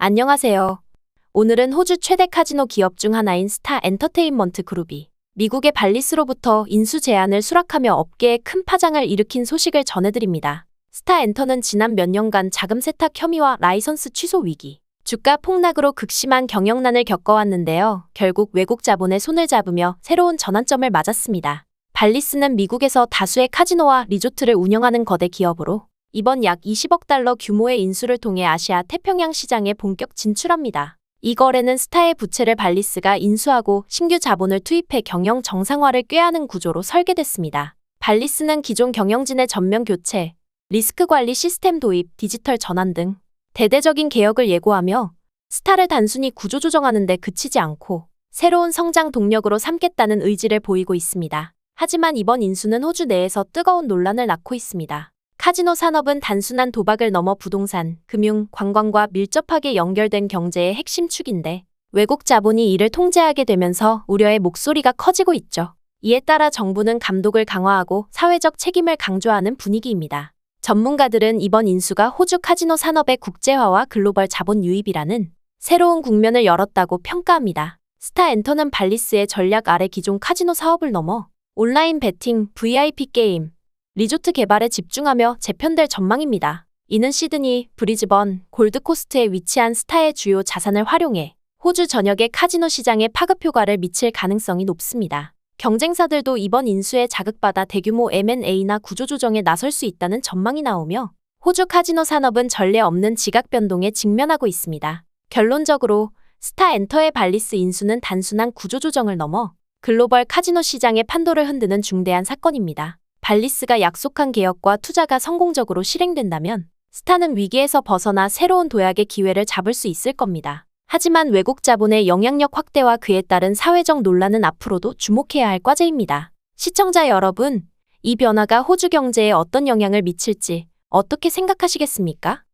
안녕하세요. 오늘은 호주 최대 카지노 기업 중 하나인 스타 엔터테인먼트 그룹이 미국의 발리스로부터 인수 제안을 수락하며 업계에 큰 파장을 일으킨 소식을 전해드립니다. 스타 엔터는 지난 몇 년간 자금 세탁 혐의와 라이선스 취소 위기, 주가 폭락으로 극심한 경영난을 겪어왔는데요. 결국 외국 자본의 손을 잡으며 새로운 전환점을 맞았습니다. 발리스는 미국에서 다수의 카지노와 리조트를 운영하는 거대 기업으로 이번 약 20억 달러 규모의 인수를 통해 아시아 태평양 시장에 본격 진출합니다. 이 거래는 스타의 부채를 발리스가 인수하고 신규 자본을 투입해 경영 정상화를 꾀하는 구조로 설계됐습니다. 발리스는 기존 경영진의 전면 교체, 리스크 관리 시스템 도입, 디지털 전환 등 대대적인 개혁을 예고하며 스타를 단순히 구조조정하는 데 그치지 않고 새로운 성장 동력으로 삼겠다는 의지를 보이고 있습니다. 하지만 이번 인수는 호주 내에서 뜨거운 논란을 낳고 있습니다. 카지노 산업은 단순한 도박을 넘어 부동산, 금융, 관광과 밀접하게 연결된 경제의 핵심 축인데 외국 자본이 이를 통제하게 되면서 우려의 목소리가 커지고 있죠. 이에 따라 정부는 감독을 강화하고 사회적 책임을 강조하는 분위기입니다. 전문가들은 이번 인수가 호주 카지노 산업의 국제화와 글로벌 자본 유입이라는 새로운 국면을 열었다고 평가합니다. 스타 엔터는 발리스의 전략 아래 기존 카지노 사업을 넘어 온라인 베팅, VIP 게임, 리조트 개발에 집중하며 재편될 전망입니다. 이는 시드니, 브리즈번, 골드코스트에 위치한 스타의 주요 자산을 활용해 호주 전역의 카지노 시장에 파급 효과를 미칠 가능성이 높습니다. 경쟁사들도 이번 인수에 자극받아 대규모 M&A나 구조조정에 나설 수 있다는 전망이 나오며 호주 카지노 산업은 전례 없는 지각 변동에 직면하고 있습니다. 결론적으로 스타 엔터의 발리스 인수는 단순한 구조조정을 넘어 글로벌 카지노 시장의 판도를 흔드는 중대한 사건입니다. 발리스가 약속한 개혁과 투자가 성공적으로 실행된다면 스타는 위기에서 벗어나 새로운 도약의 기회를 잡을 수 있을 겁니다. 하지만 외국 자본의 영향력 확대와 그에 따른 사회적 논란은 앞으로도 주목해야 할 과제입니다. 시청자 여러분, 이 변화가 호주 경제에 어떤 영향을 미칠지 어떻게 생각하시겠습니까?